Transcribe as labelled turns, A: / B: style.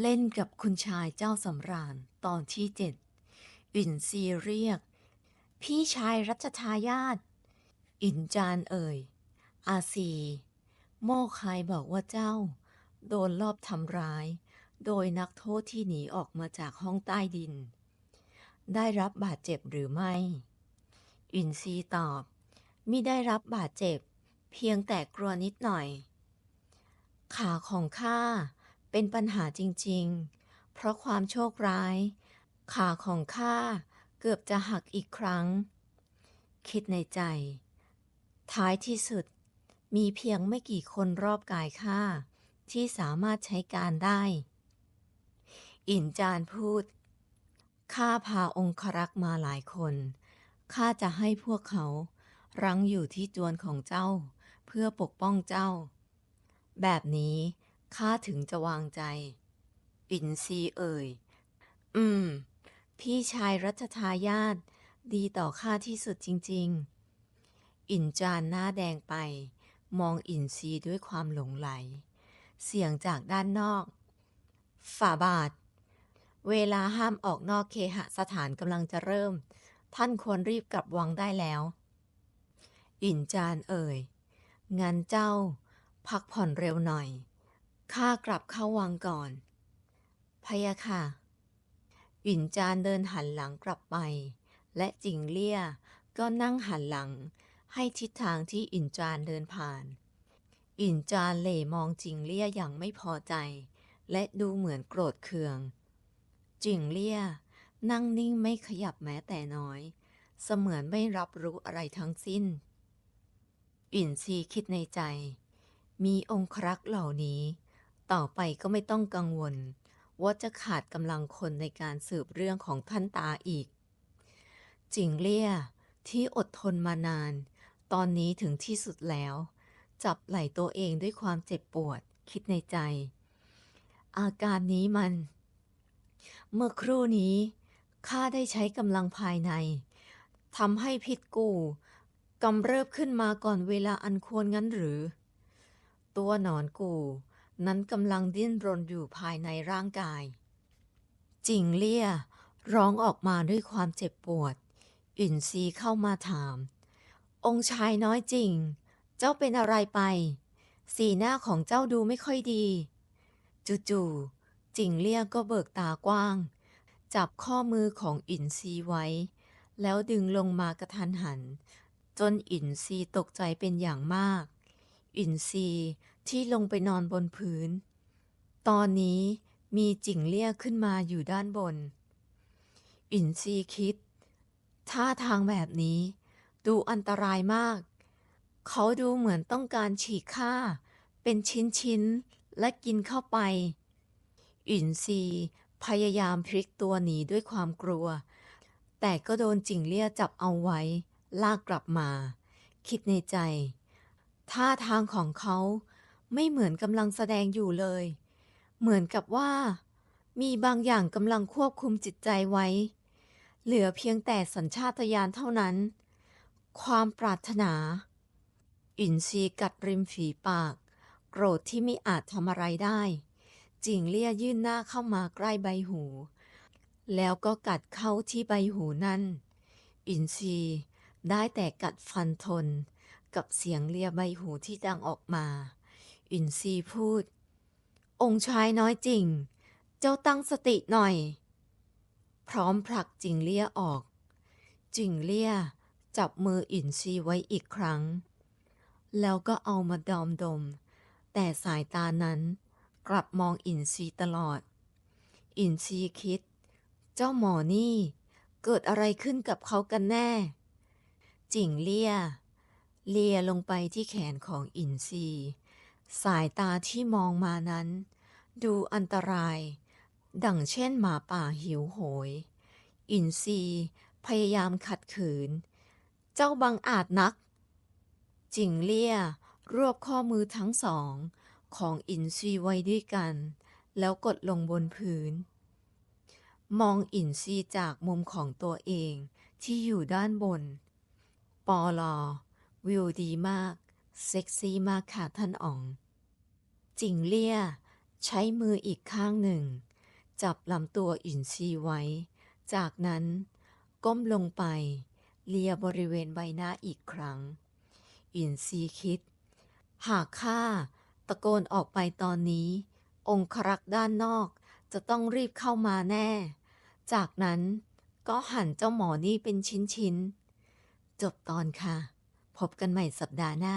A: เล่นกับคุณชายเจ้าสำราญตอนที่เจ็ดอินซีเรียก พี่ชายรัชทายาทอินจานเอ่ย อาซี โม่คายบอกว่าเจ้า โดนลอบทำร้าย โดยนักโทษที่หนีออกมาจากห้องใต้ดิน ได้รับบาดเจ็บหรือไม่ อินซีตอบมิได้รับบาดเจ็บ เพียงแต่กลัวนิดหน่อย ขาของข้า เป็นปัญหาจริงๆ เพราะความโชคร้าย ขาของข้าเกือบจะหักอีกครั้ง คิดในใจ ท้ายที่สุด มีเพียงไม่กี่คนรอบกายข้าที่สามารถใช้การได้ อินจานพูด ข้าพาองครักษ์มาหลายคน ข้าจะให้พวกเขารั้งอยู่ที่จวนของเจ้า เพื่อปกป้องเจ้า แบบนี้ ข้าถึงจะวางใจอินซีเอ่ย อืม พี่ชายรัชทายาทดีต่อข้าที่สุดจริง ๆ อินจานหน้าแดงไป มองอินซีด้วยความหลงไหล เสียงจากด้านนอก ฝ่าบาท เวลาห้ามออกนอกเคหสถานกำลังจะเริ่ม ท่านควรรีบกลับวังได้แล้ว อินจานเอ่ย งั้นเจ้า พักผ่อนเร็วหน่อย ข้ากลับเข้าวังก่อนพะยะค่ะอินจานเดินหันหลังกลับไป และจิงเลี่ยก็นั่งหันหลัง ให้ทิศทางที่อินจานเดินผ่าน อินจานเหล่มองจิงเลี่ยอย่างไม่พอใจ และดูเหมือนโกรธเคือง จิงเลี่ยนั่งนิ่งไม่ขยับแม้แต่น้อย เสมือนไม่รับรู้อะไรทั้งสิ้น อินซีคิดในใจ มีองครักษ์เหล่านี้ ต่อไปก็ไม่ต้องกังวล ว่าจะขาดกำลังคนในการสืบเรื่องของท่านตาอีก จิงเลี่ยที่อดทนมานาน ตอนนี้ถึงที่สุดแล้ว จับไหล่ตัวเองด้วยความเจ็บปวด คิดในใจ อาการนี้มัน เมื่อครู่นี้ข้าได้ใช้กำลังภายในทำให้พิษกูกำเริบขึ้นมาก่อนเวลาอันควรงั้นหรือ ตัวหนอนกู นั้นกำลังดิ้นรนอยู่ภายในร่างกาย จิงเลี่ย ร้องออกมาด้วยความเจ็บปวดอินซีเข้ามาถาม องค์ชายน้อยจริง เจ้าเป็นอะไรไป สีหน้าของเจ้าดูไม่ค่อยดี จู่ๆจิงเลี่ยก็เบิกตากว้าง จับข้อมือของอินซีไว้ แล้วดึงลงมากระทันหัน จนอินซีตกใจเป็นอย่างมาก อินซี ที่ลงไปนอนบนพื้น ตอนนี้มีจิงเลี่ยขึ้นมาอยู่ด้านบน อินซีคิด ท่าทางแบบนี้ ดูอันตรายมาก เขาดูเหมือนต้องการฉีกข้าเป็นชิ้นๆ และกินเข้าไป อินซีพยายามพลิกตัวหนีด้วยความกลัว แต่ก็โดนจิงเลี่ยจับเอาไว้ ลากกลับมา คิดในใจ ท่าทางของเขา ไม่เหมือนกำลังแสดงอยู่เลย เหมือนกับว่า มีบางอย่างกำลังควบคุมจิตใจไว้ เหลือเพียงแต่สัญชาตญาณเท่านั้น ความปรารถนาอินซีกัดริมฝีปาก โกรธที่ไม่อาจทำอะไรได้ จิงเลี่ยยื่นหน้าเข้ามาใกล้ใบหู แล้วก็กัดเข้าที่ใบหูนั่น อินซีได้แต่กัดฟันทน กับเสียงเลียใบหูที่ดังออกมา อินซีพูด องค์ชายน้อยจริง เจ้าตั้งสติหน่อย พร้อมผลักจิงเลี่ยออก จิงเลี่ยจับมืออินซีไว้อีกครั้ง แล้วก็เอามาดอมดม แต่สายตานั้นกลับมองอินซีตลอด อินซีคิด เจ้าหมอนี่เกิดอะไรขึ้นกับเขากันแน่ จิงเลี่ย เลียลงไปที่แขนของอินซี สายตาที่มองมานั้น ดูอันตราย ดังเช่นหมาป่าหิวโหย อินซีพยายามขัดขืน เจ้าบังอาจนัก จิงเลี่ยรวบข้อมือทั้งสองของอินซีไว้ด้วยกัน แล้วกดลงบนพื้น มองอินซีจากมุมของตัวเองที่อยู่ด้านบน ปอลอ วิวดีมาก เซ็กซี่มากค่ะท่านอ๋อง จิงเลี่ย ใช้มืออีกข้างหนึ่ง จับลำตัวอินซีไว้ จากนั้นก้มลงไป เลียบริเวณใบหน้าอีกครั้ง อินซีคิด หากข้าตะโกนออกไปตอนนี้ องครักษ์ด้านนอกจะต้องรีบเข้ามาแน่ จากนั้นก็หั่นเจ้าหมอนี่เป็นชิ้นๆ จบตอนค่ะ พบกันใหม่สัปดาห์หน้า